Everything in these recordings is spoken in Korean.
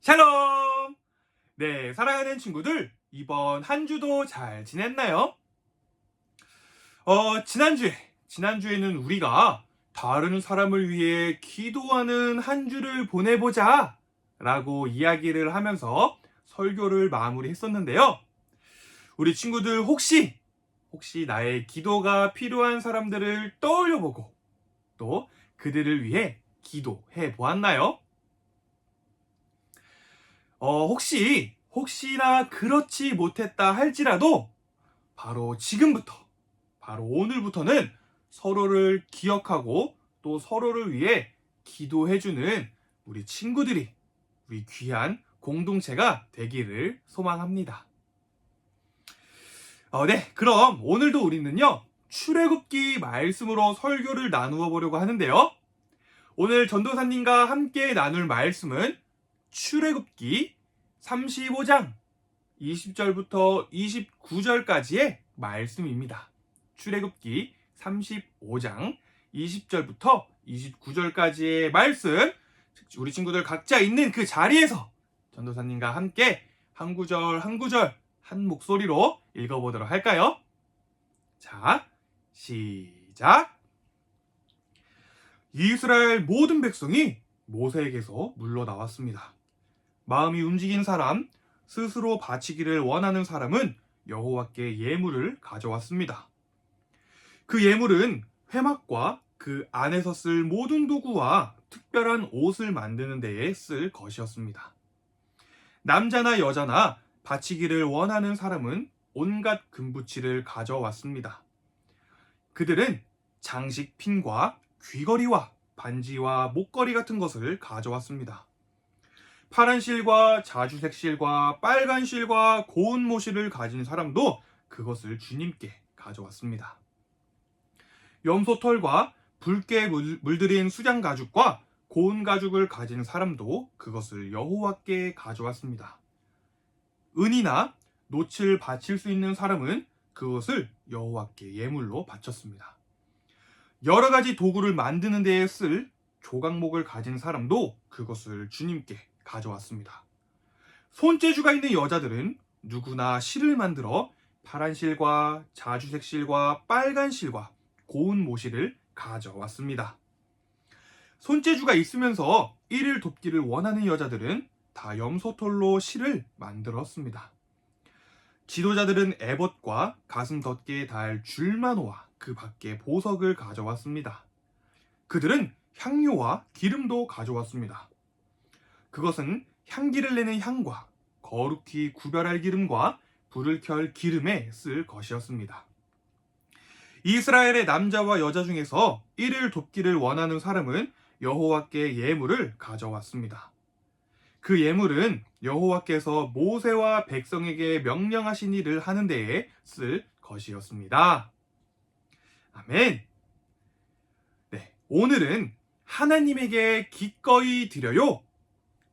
샬롬! 네, 사랑하는 친구들, 이번 한 주도 잘 지냈나요? 어, 지난주에, 지난주에는 우리가 다른 사람을 위해 기도하는 한 주를 보내보자! 라고 이야기를 하면서 설교를 마무리했었는데요. 우리 친구들 혹시, 혹시 나의 기도가 필요한 사람들을 떠올려보고 또 그들을 위해 기도해 보았나요? 어, 혹시, 혹시나 그렇지 못했다 할지라도, 바로 지금부터, 바로 오늘부터는 서로를 기억하고 또 서로를 위해 기도해주는 우리 친구들이, 우리 귀한 공동체가 되기를 소망합니다. 어, 네. 그럼 오늘도 우리는요, 출애굽기 말씀으로 설교를 나누어 보려고 하는데요. 오늘 전도사님과 함께 나눌 말씀은 출애굽기 35장 20절부터 29절까지의 말씀입니다. 출애굽기 35장 20절부터 29절까지의 말씀 우리 친구들 각자 있는 그 자리에서 전도사님과 함께 한 구절 한 구절 한 목소리로 읽어보도록 할까요? 자, 시작! 이스라엘 모든 백성이 모세에게서 물러 나왔습니다. 마음이 움직인 사람, 스스로 바치기를 원하는 사람은 여호와께 예물을 가져왔습니다. 그 예물은 회막과 그 안에서 쓸 모든 도구와 특별한 옷을 만드는 데에 쓸 것이었습니다. 남자나 여자나 바치기를 원하는 사람은 온갖 금부치를 가져왔습니다. 그들은 장식 핀과 귀걸이와 반지와 목걸이 같은 것을 가져왔습니다. 파란 실과 자주색 실과 빨간 실과 고운 모실을 가진 사람도 그것을 주님께 가져왔습니다. 염소털과 붉게 물- 물들인 수장 가죽과 고운 가죽을 가진 사람도 그것을 여호와께 가져왔습니다. 은이나 놋을 바칠 수 있는 사람은 그것을 여호와께 예물로 바쳤습니다. 여러 가지 도구를 만드는 데에 쓸 조각목을 가진 사람도 그것을 주님께 가져왔습니다. 손재주가 있는 여자들은 누구나 실을 만들어 파란 실과 자주색 실과 빨간 실과 고운 모실을 가져왔습니다. 손재주가 있으면서 일을 돕기를 원하는 여자들은 다 염소털로 실을 만들었습니다. 지도자들은 에봇과 가슴 덮개에 달 줄만호와 그 밖에 보석을 가져왔습니다. 그들은 향료와 기름도 가져왔습니다. 그것은 향기를 내는 향과 거룩히 구별할 기름과 불을 켤 기름에 쓸 것이었습니다. 이스라엘의 남자와 여자 중에서 이를 돕기를 원하는 사람은 여호와께 예물을 가져왔습니다. 그 예물은 여호와께서 모세와 백성에게 명령하신 일을 하는 데에 쓸 것이었습니다. 아멘. 네, 오늘은 하나님에게 기꺼이 드려요.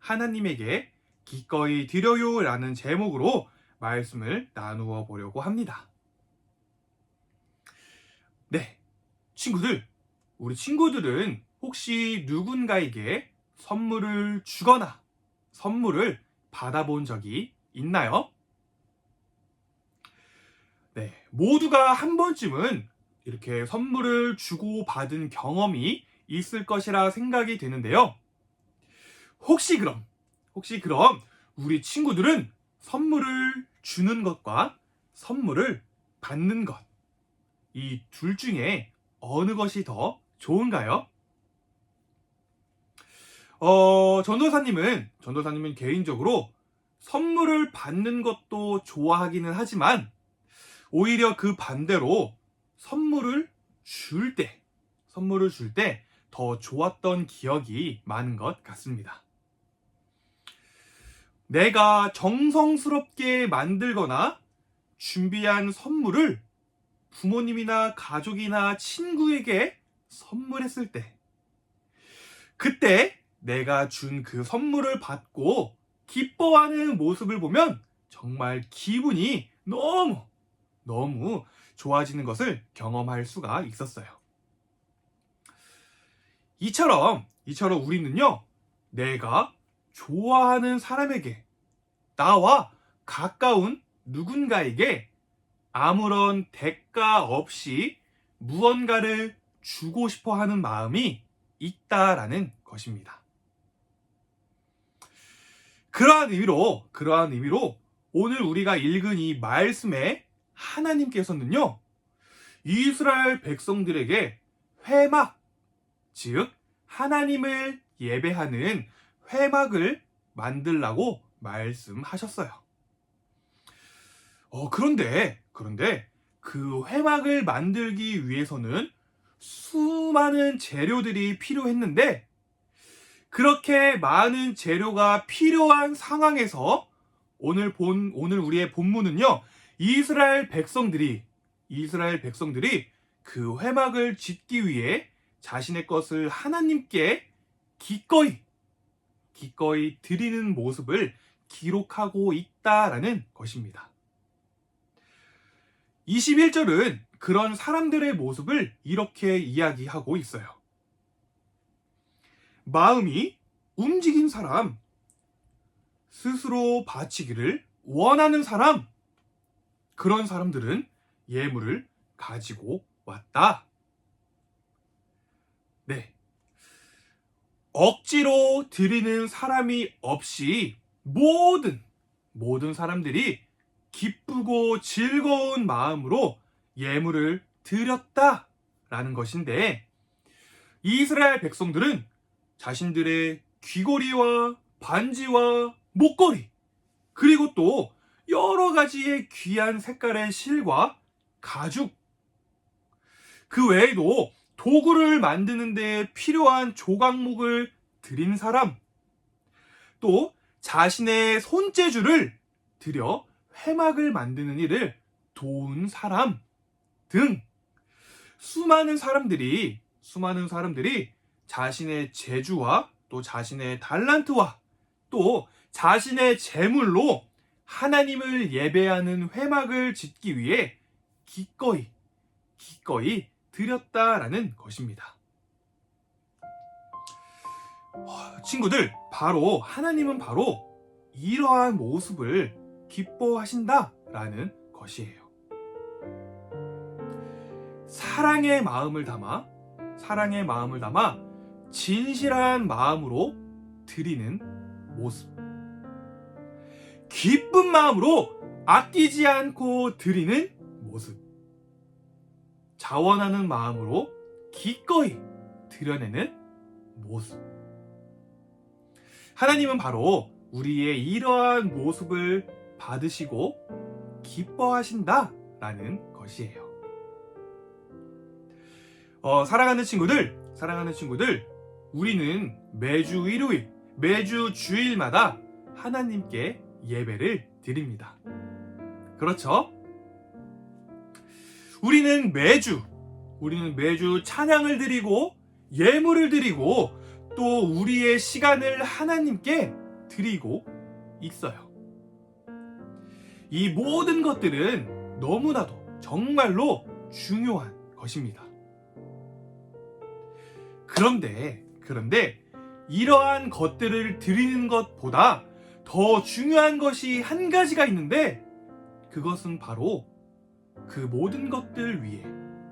하나님에게 기꺼이 드려요 라는 제목으로 말씀을 나누어 보려고 합니다. 네, 친구들, 우리 친구들은 혹시 누군가에게 선물을 주거나 선물을 받아본 적이 있나요? 네, 모두가 한 번쯤은 이렇게 선물을 주고 받은 경험이 있을 것이라 생각이 되는데요. 혹시 그럼, 혹시 그럼 우리 친구들은 선물을 주는 것과 선물을 받는 것, 이 둘 중에 어느 것이 더 좋은가요? 어, 전도사님은, 전도사님은 개인적으로 선물을 받는 것도 좋아하기는 하지만, 오히려 그 반대로 선물을 줄 때, 선물을 줄 때 더 좋았던 기억이 많은 것 같습니다. 내가 정성스럽게 만들거나 준비한 선물을 부모님이나 가족이나 친구에게 선물했을 때, 그때 내가 준 그 선물을 받고 기뻐하는 모습을 보면 정말 기분이 너무, 너무 좋아지는 것을 경험할 수가 있었어요. 이처럼, 이처럼 우리는요, 내가 좋아하는 사람에게 나와 가까운 누군가에게 아무런 대가 없이 무언가를 주고 싶어 하는 마음이 있다라는 것입니다. 그러한 의미로, 그러한 의미로 오늘 우리가 읽은 이 말씀에 하나님께서는요, 이스라엘 백성들에게 회막, 즉, 하나님을 예배하는 회막을 만들라고 말씀하셨어요. 어, 그런데, 그런데 그 회막을 만들기 위해서는 수많은 재료들이 필요했는데, 그렇게 많은 재료가 필요한 상황에서 오늘 본, 오늘 우리의 본문은요, 이스라엘 백성들이, 이스라엘 백성들이 그 회막을 짓기 위해 자신의 것을 하나님께 기꺼이, 기꺼이 드리는 모습을 기록하고 있다라는 것입니다. 21절은 그런 사람들의 모습을 이렇게 이야기하고 있어요. 마음이 움직인 사람, 스스로 바치기를 원하는 사람, 그런 사람들은 예물을 가지고 왔다. 네. 억지로 드리는 사람이 없이 모든, 모든 사람들이 기쁘고 즐거운 마음으로 예물을 드렸다라는 것인데, 이스라엘 백성들은 자신들의 귀걸이와 반지와 목걸이, 그리고 또 여러 가지의 귀한 색깔의 실과 가죽, 그 외에도 도구를 만드는 데 필요한 조각목을 드린 사람, 또 자신의 손재주를 들여 회막을 만드는 일을 도운 사람 등. 수많은 사람들이 수많은 사람들이 자신의 재주와 또 자신의 달란트와 또 자신의 재물로 하나님을 예배하는 회막을 짓기 위해 기꺼이 기꺼이 드렸다라는 것입니다. 어, 친구들, 바로 하나님은 바로 이러한 모습을 기뻐하신다라는 것이에요. 사랑의 마음을 담아 사랑의 마음을 담아 진실한 마음으로 드리는 모습. 기쁜 마음으로 아끼지 않고 드리는 모습. 자원하는 마음으로 기꺼이 드려내는 모습. 하나님은 바로 우리의 이러한 모습을 받으시고 기뻐하신다라는 것이에요. 어, 사랑하는 친구들, 사랑하는 친구들, 우리는 매주 일요일, 매주 주일마다 하나님께 예배를 드립니다. 그렇죠? 우리는 매주, 우리는 매주 찬양을 드리고 예물을 드리고 또 우리의 시간을 하나님께 드리고 있어요. 이 모든 것들은 너무나도 정말로 중요한 것입니다. 그런데, 그런데 이러한 것들을 드리는 것보다 더 중요한 것이 한 가지가 있는데 그것은 바로 그 모든 것들 위에,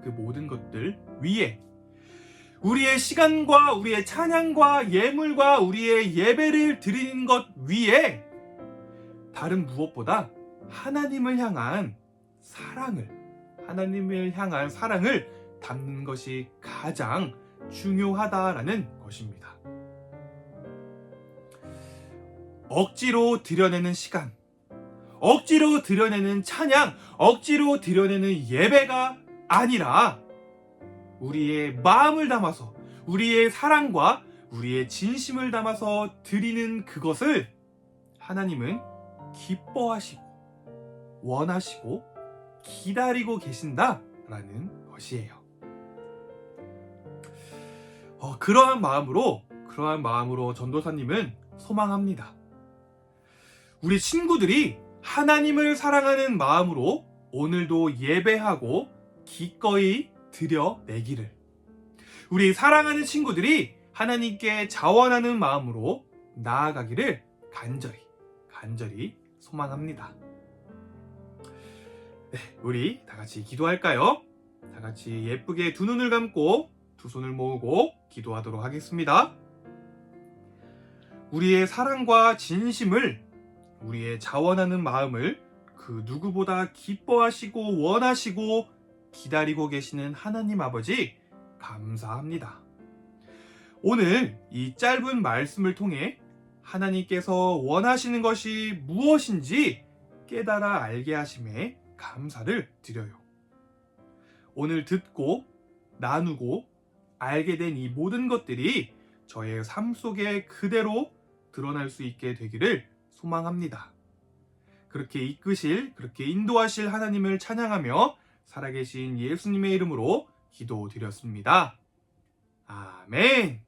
그 모든 것들 위에 우리의 시간과 우리의 찬양과 예물과 우리의 예배를 드리는 것 위에 다른 무엇보다 하나님을 향한 사랑을, 하나님을 향한 사랑을 담는 것이 가장 중요하다라는 것입니다. 억지로 드려내는 시간, 억지로 드려내는 찬양, 억지로 드려내는 예배가 아니라 우리의 마음을 담아서 우리의 사랑과 우리의 진심을 담아서 드리는 그것을 하나님은 기뻐하시고 원하시고 기다리고 계신다라는 것이에요. 어, 그러한 마음으로 그러한 마음으로 전도사님은 소망합니다. 우리 친구들이 하나님을 사랑하는 마음으로 오늘도 예배하고 기꺼이 드려내기를 우리 사랑하는 친구들이 하나님께 자원하는 마음으로 나아가기를 간절히, 간절히 소망합니다. 네, 우리 다 같이 기도할까요? 다 같이 예쁘게 두 눈을 감고 두 손을 모으고 기도하도록 하겠습니다. 우리의 사랑과 진심을, 우리의 자원하는 마음을 그 누구보다 기뻐하시고 원하시고 기다리고 계시는 하나님 아버지 감사합니다. 오늘 이 짧은 말씀을 통해 하나님께서 원하시는 것이 무엇인지 깨달아 알게 하심에 감사를 드려요. 오늘 듣고 나누고 알게 된 이 모든 것들이 저의 삶 속에 그대로 드러날 수 있게 되기를 소망합니다. 그렇게 이끄실, 그렇게 인도하실 하나님을 찬양하며 살아계신 예수님의 이름으로 기도드렸습니다. 아멘.